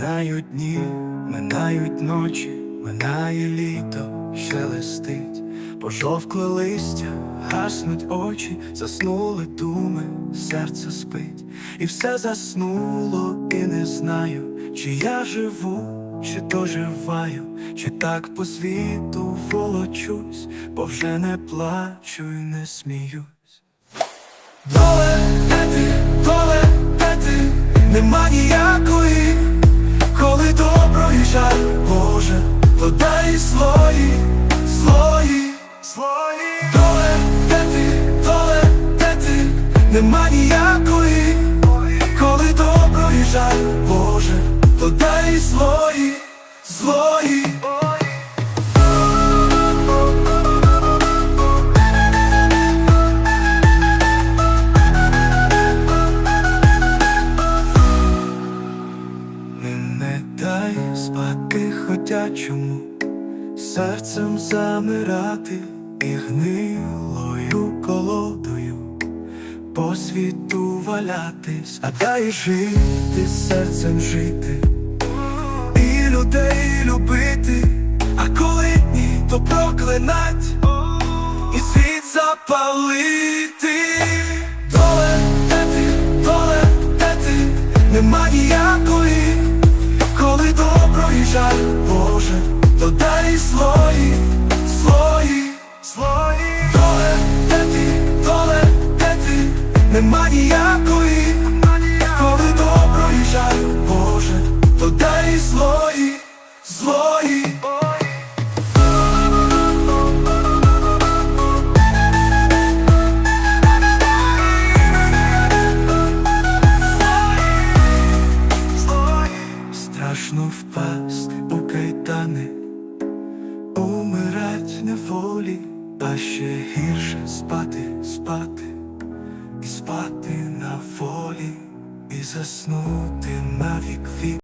Минають дні, минають ночі, минає літо, шелестить, пожовкле листя, гаснуть очі, заснули думи, серце спить, і все заснуло, і не знаю, чи я живу, чи доживаю, чи так по світу волочусь, бо вже не плачу і не сміюсь. Нема ніякої, коли добро і жаль, Боже, то дай свої, свої. Не, дай спати ходячому, серцем замирати і гнилою по світу валятись, а дай жити, серцем жити, і людей любити, а коли ні, то проклинать. І світ запалити. Неволі, а ще гірше спати, спати, і спати на волі, і заснути навік вік.